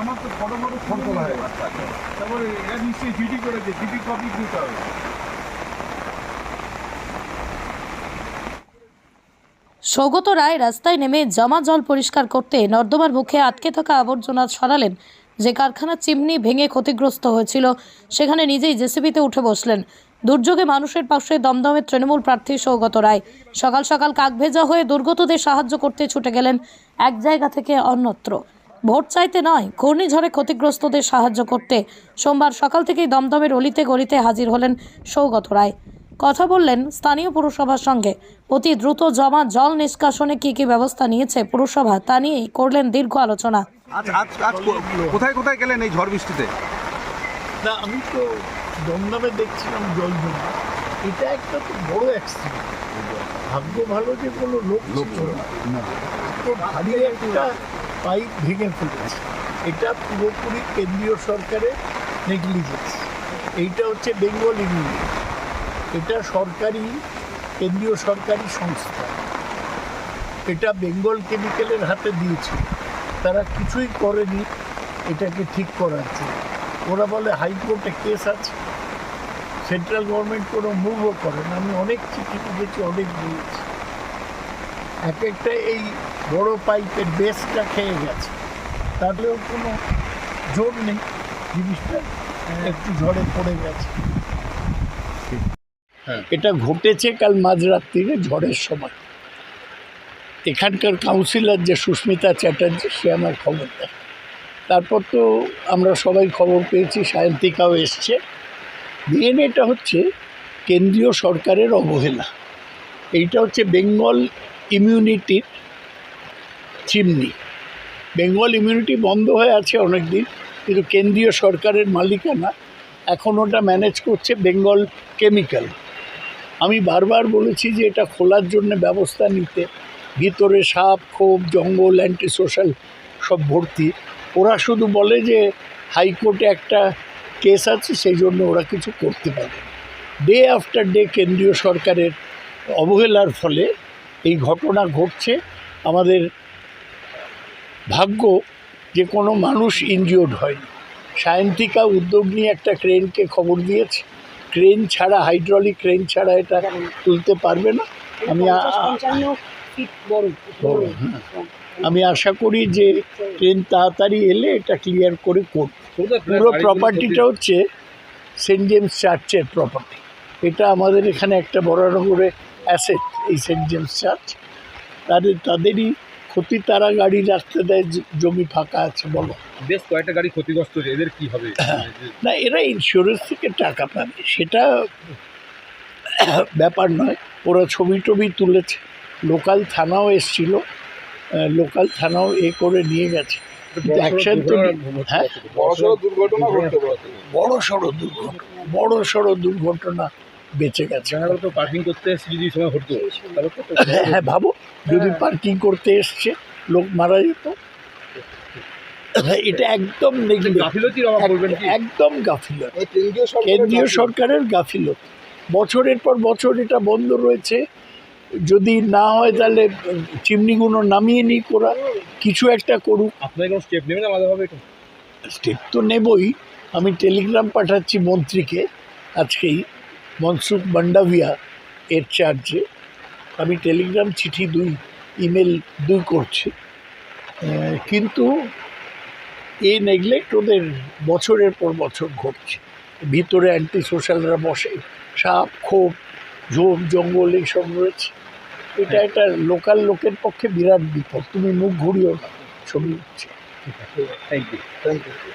আমার তো ফটো তারপরে নিশ্চয়ই জিডি জিডি কপি দিতে হবে। সৌগত রায় রাস্তায় নেমে জমা জল পরিষ্কার করতে নর্দমার মুখে আটকে থাকা আবর্জনা সরালেন। যে কারখানার চিমনি ভেঙে ক্ষতিগ্রস্ত হয়েছিল, সেখানে নিজেই জেসিবিতে উঠে বসলেন। দুর্যোগে মানুষের পাশে দমদমের তৃণমূল প্রার্থী সৌগত রায়। সকাল সকাল কাক ভেজা হয়ে দুর্গতদের সাহায্য করতে ছুটে গেলেন এক জায়গা থেকে অন্যত্র। ভোট চাইতে নয় ঘূর্ণিঝড়ে ক্ষতিগ্রস্তদের সাহায্য করতে। সোমবার সকাল থেকেই দমদমের অলিতে গলিতে হাজির হলেন সৌগত রায়। কথা বললেন স্থানীয় পুরসভার সঙ্গে। অতি দ্রুত জমা জল নিষ্কাশনে কী কী ব্যবস্থা নিয়েছে পুরসভা তা নিয়েই করলেন দীর্ঘ আলোচনা। আজ আজ আজ কোথায় কোথায় গেলেন এই ঝড় বৃষ্টিতে? না আমি তো দমদমে দেখছিলাম জল জমা। এটা একটা তো বড় অ্যাক্সিডেন্ট ভাগ্য ভালো যে কোনো লোক ছিল। না তো ভারী একটা পাইপ ভেঙে ফেলেছে। এটা পুরোপুরি কেন্দ্রীয় সরকারের নেগলিজেন্স এইটা হচ্ছে বেঙ্গল ইউনিয়ন এটা সরকারি, কেন্দ্রীয় সরকারি সংস্থা। এটা বেঙ্গল কেমিক্যালের হাতে দিয়েছে। তারা কিছুই করেনি এটাকে ঠিক করার জন্য। ওরা বলে হাইকোর্টে কেস আছে। সেন্ট্রাল গভর্নমেন্ট কোনো মুভও করে না। আমি অনেক চিঠি লিখেছি, অনেক বলেছি। এক একটা এই বড় পাইপের বেসটা খেয়ে গেছে। তাহলেও কোনো জোর নেই জিনিসটা একটু ঝড়ে পড়ে গেছে। এটা ঘটেছে কাল মাঝরাত্রিরে ঝড়ের সময়। এখানকার কাউন্সিলর যে সুস্মিতা চ্যাটার্জি সে আমার খবর দেয়। তারপর তো আমরা সবাই খবর পেয়েছি সায়ন্তিকাও এসছে। মেন এটা হচ্ছে কেন্দ্রীয় সরকারের অবহেলা। এইটা হচ্ছে বেঙ্গল ইমিউনিটির চিমনি বেঙ্গল ইমিউনিটি বন্ধ হয়ে আছে অনেক দিন কিন্তু কেন্দ্রীয় সরকারের মালিকানা এখন ওটা ম্যানেজ করছে বেঙ্গল কেমিক্যাল আমি বারবার বলেছি যে এটা খোলার জন্য ব্যবস্থা নিতে, ভিতরে সাপ খোপ জঙ্গল অ্যান্টি সোশ্যাল সব ভর্তি। ওরা শুধু বলে যে হাইকোর্টে একটা কেস আছে, সেই জন্য ওরা কিছু করতে পারে। ডে আফটার ডে কেন্দ্রীয় সরকারের অবহেলার ফলে এই ঘটনা ঘটছে আমাদের ভাগ্য যে কোনো মানুষ ইনজিওর্ড হয়নি। সায়ন্তিকা উদ্যোগ নিয়ে একটা ক্রেনকে খবর দিয়েছে। ক্রেন ছাড়া হাইড্রলিক ক্রেন ছাড়া এটা তুলতে পারবে না। আমি বড়, হ্যাঁ। আমি আশা করি যে ট্রেন তাড়াতাড়ি এলে এটা ক্লিয়ার করে করবে। পুরো প্রপার্টিটা হচ্ছে সেন্ট জেমস চার্চের প্রপার্টি এটা আমাদের এখানে একটা বড়নগরে অ্যাসেট এই সেন্ট জেমস চার্চ তাদের তাদেরই ক্ষতি তারা গাড়ি রাখতে দেয় জমি ফাঁকা আছে বলো। বেশ কয়েকটা গাড়ি ক্ষতিগ্রস্ত হয়েছে এদের কি হবে? না এরা ইন্স্যুরেন্স থেকে টাকা পাবে। সেটা ব্যাপার নয়। ওরা ছবি টবি তুলেছে। লোকাল থানাও এসছিল। লোকাল থানাও এ করে নিয়ে গেছে। কিন্তু অ্যাকশন তো হ্যাঁ? বড়সড় দুর্ঘটনা বড় সড়ো দুর্ঘটনা। বড় সড়ো দুর্ঘটনা। বেঁচে গেছে। তো পার্কিং করতে এসে যদি সময় হতো হ্যাঁ হ্যাঁ ভাবো যদি পার্কিং করতে এসছে লোক মারা যেত। এটা একদম একদম গাফিলত। কেন্দ্রীয় সরকারের গাফিলত। বছরের পর বছর এটা বন্ধ রয়েছে। যদি না হয় তাহলে চিমনিগুলো নামিয়ে নিই করা কিছু একটা করুক। আপনার স্টেপ নেবেন আলাদাভাবে স্টেপ তো নেবই। আমি টেলিগ্রাম পাঠাচ্ছি মন্ত্রীকে আজকেই। মনসুখ মান্ডাভিয়া এর চার্জে আমি টেলিগ্রাম চিঠি দুই ইমেল দুই করছি। কিন্তু এই নেগলেক্ট ওদের বছরের পর বছর ঘটছে। ভিতরে অ্যান্টি সোশ্যালরা বসে সাপ খোপ ঝোপ জঙ্গল এইসব রয়েছে। এটা একটা লোকাল লোকের পক্ষে বিরাট বিপদ। তুমি মুখ ঘুরিও না ছবি উঠছে। Thank you thank you